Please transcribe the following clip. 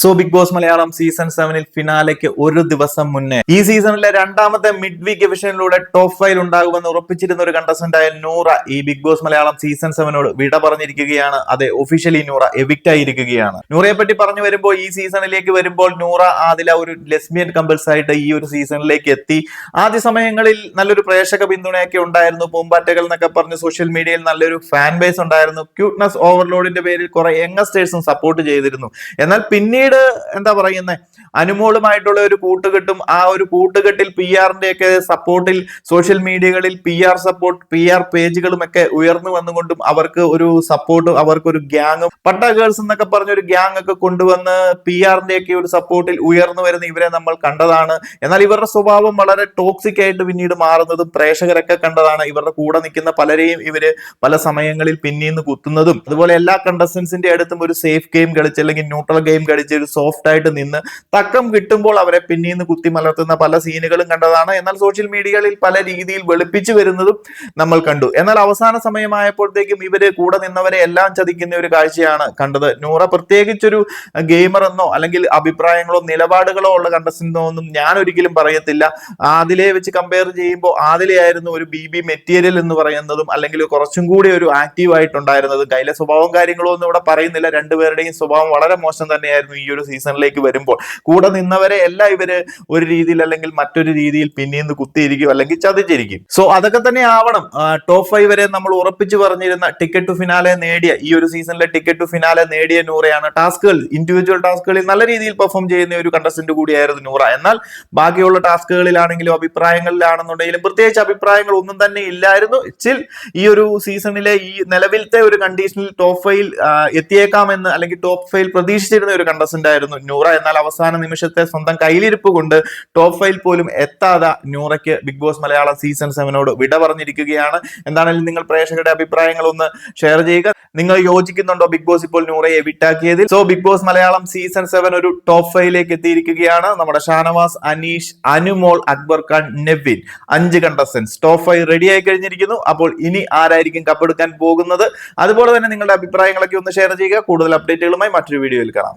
So Bigg Boss Malayalam season സെവനിൽ ഫിനാലയ്ക്ക് ഒരു ദിവസം മുന്നേ. ഈ സീസണിലെ രണ്ടാമത്തെ മിഡ് വീക്ക് എവിഷനിലൂടെ ടോപ്പ് ഫൈവ് ഉണ്ടാകുമെന്ന് ഉറപ്പിച്ചിരുന്ന ഒരു കണ്ടസ്റ്റന്റ് ആയ നൂറ ഈ ബിഗ് ബോസ് മലയാളം സീസൺ സെവനോട് വിട പറഞ്ഞിരിക്കുകയാണ്. അതെ ഒഫീഷ്യലി നൂറ എവിക്റ്റ് ആയിരിക്കുകയാണ്. നൂറയെ പറ്റി പറഞ്ഞു വരുമ്പോൾ ഈ സീസണിലേക്ക് വരുമ്പോൾ നൂറ ആദില ഒരു ലെസ്ബിയൻ കമ്പിൾസ് ആയിട്ട് ഈ ഒരു സീസണിലേക്ക് എത്തി. ആദ്യ സമയങ്ങളിൽ നല്ലൊരു പ്രേക്ഷക പിന്തുണയൊക്കെ ഉണ്ടായിരുന്നു. പൂമ്പാറ്റകൾ എന്നൊക്കെ പറഞ്ഞ് സോഷ്യൽ മീഡിയയിൽ നല്ലൊരു ഫാൻ ബേസ് ഉണ്ടായിരുന്നു. ക്യൂട്ട്നസ് ഓവർലോഡിന്റെ പേരിൽ കുറെ യങ്ങസ്റ്റേഴ്സും സപ്പോർട്ട് ചെയ്തിരുന്നു. എന്നാൽ പിന്നീട് എന്താ പറയുന്നത് അനുമോളുമായിട്ടുള്ള ഒരു കൂട്ടുകെട്ടും ആ ഒരു കൂട്ടുകെട്ടിൽ പി ആറിന്റെ ഒക്കെ സപ്പോർട്ടിൽ സോഷ്യൽ മീഡിയകളിൽ P R support P R പേജുകളും ഒക്കെ ഉയർന്നു വന്നുകൊണ്ടും അവർക്ക് ഒരു സപ്പോർട്ടും അവർക്ക് ഒരു ഗ്യാങ്ങും പട്ട ഗേൾസ് എന്നൊക്കെ പറഞ്ഞ ഒരു ഗ്യാങ് ഒക്കെ കൊണ്ടുവന്ന് പി ആറിന്റെ ഒക്കെ ഒരു സപ്പോർട്ടിൽ ഉയർന്നു വരുന്ന ഇവരെ നമ്മൾ കണ്ടതാണ്. എന്നാൽ ഇവരുടെ സ്വഭാവം വളരെ ടോക്സിക് ആയിട്ട് പിന്നീട് മാറുന്നതും പ്രേക്ഷകരൊക്കെ കണ്ടതാണ്. ഇവരുടെ കൂടെ നിൽക്കുന്ന പലരെയും ഇവർ പല സമയങ്ങളിൽ പിന്നീന്ന് കുത്തുന്നതും അതുപോലെ എല്ലാ കണ്ടസ്റ്റൻസിന്റെ അടുത്തും ഒരു സേഫ് ഗെയിം കളിച്ച് അല്ലെങ്കിൽ ന്യൂട്രൽ ഗെയിം കളിച്ച് ഒരു സോഫ്റ്റ് ആയിട്ട് നിന്ന് തക്കം കിട്ടുമ്പോൾ അവരെ പിന്നീന്ന് കുത്തിമലർത്തുന്ന പല സീനുകളും കണ്ടതാണ്. എന്നാൽ സോഷ്യൽ മീഡിയകളിൽ പല രീതിയിൽ വെളുപ്പിച്ചു വരുന്നതും നമ്മൾ കണ്ടു. എന്നാൽ അവസാന സമയമായപ്പോഴത്തേക്കും ഇവർ കൂടെ നിന്നവരെ എല്ലാം ചതിക്കുന്ന ഒരു കാഴ്ചയാണ് കണ്ടത്. നൂറ പ്രത്യേകിച്ചൊരു ഗെയിമർ എന്നോ അല്ലെങ്കിൽ അഭിപ്രായങ്ങളോ നിലപാടുകളോ ഉള്ള കണ്ടസ്റ്റന്റോ ഒന്നും ഞാൻ ഒരിക്കലും പറയത്തില്ല. ആദിലെ വെച്ച് കമ്പയർ ചെയ്യുമ്പോൾ ആദിലെയായിരുന്നു ഒരു ബി ബി മെറ്റീരിയൽ എന്ന് പറയുന്നതും അല്ലെങ്കിൽ കുറച്ചും കൂടി ഒരു ആക്റ്റീവ് ആയിട്ടുണ്ടായിരുന്നത്. കയ്യിലെ സ്വഭാവം കാര്യങ്ങളോ ഒന്നും ഇവിടെ പറയുന്നില്ല. രണ്ടുപേരുടെയും സ്വഭാവം വളരെ മോശം തന്നെയായിരുന്നു ഒരു സീസണിലേക്ക് വരുമ്പോൾ കൂടെ നിന്നവരെ എല്ലാം ഇവർ ഒരു രീതിയിൽ അല്ലെങ്കിൽ മറ്റൊരു രീതിയിൽ പിന്നീന്ന് കുത്തിയിരിക്കും അല്ലെങ്കിൽ ചതിച്ചിരിക്കും സോ അതൊക്കെ തന്നെ ആവണം. ടോപ്പ് ഫൈവ് വരെ നമ്മൾ ഉറപ്പിച്ചു പറഞ്ഞിരുന്ന ടിക്കറ്റ് ടു ഫിനാലെ നേടിയ ഈ ഒരു സീസണിലെ ടിക്കറ്റ് ടു ഫിനാലെ നേടിയ നൂറയാണ് ടാസ്കുകൾ. ഇൻഡിവിജ്വൽ ടാസ്കുകളിൽ നല്ല രീതിയിൽ പെർഫോം ചെയ്യുന്ന ഒരു കണ്ടസ്റ്റന്റ് കൂടിയായിരുന്നു നൂറ. എന്നാൽ ബാക്കിയുള്ള ടാസ്കുകളിലാണെങ്കിലും അഭിപ്രായങ്ങളിലാണെന്നുണ്ടെങ്കിലും പ്രത്യേകിച്ച് അഭിപ്രായങ്ങൾ ഒന്നും തന്നെ ഇല്ലായിരുന്നു. സ്റ്റിൽ ഈ ഒരു സീസണിലെ ഈ നിലവിലത്തെ ഒരു കണ്ടീഷനിൽ ടോപ്പ് ഫൈവ് എത്തിയേക്കാമെന്ന് അല്ലെങ്കിൽ ടോപ്പ് ഫൈവ് പ്രതീക്ഷിച്ചിരുന്ന ഒരു കണ്ടസ്റ്റന്റ് ആയിരുന്നു നൂറ എന്നാൽ അവസാന നിമിഷത്തെ സ്വന്തം കയ്യിലിരിപ്പ് കൊണ്ട് ടോപ്പ് ഫൈവ് പോലും എത്താതെ നൂറയ്ക്ക് ബിഗ് ബോസ് മലയാളം സീസൺ സെവനോട് വിട പറഞ്ഞിരിക്കുകയാണ്. എന്താണെങ്കിലും നിങ്ങൾ പ്രേക്ഷകരുടെ അഭിപ്രായങ്ങൾ ഒന്ന് ഷെയർ ചെയ്യുക? നിങ്ങൾ യോജിക്കുന്നുണ്ടോ ബിഗ് ബോസ് ഇപ്പോൾ നൂറയെ വിട്ടാക്കിയതിൽ? So Bigg Boss Malayalam season seven ഒരു ടോപ്പ് ഫൈവിലേക്ക് എത്തിയിരിക്കുകയാണ്. നമ്മുടെ ഷാനവാസ് അനീഷ് അനുമോൾ അക്ബർ ഖാൻ നെവിൻ അഞ്ച് കണ്ടസ്റ്റൻസ് ടോപ്പ് ഫൈവ് റെഡി ആയി കഴിഞ്ഞിരിക്കുന്നു. അപ്പോൾ ഇനി ആരായിരിക്കും കപ്പെടുക്കാൻ പോകുന്നത്? അതുപോലെ തന്നെ നിങ്ങളുടെ അഭിപ്രായങ്ങളൊക്കെ ഒന്ന് ഷെയർ ചെയ്യുക. കൂടുതൽ അപ്ഡേറ്റുകളുമായി മറ്റൊരു വീഡിയോയിൽ കാണാം.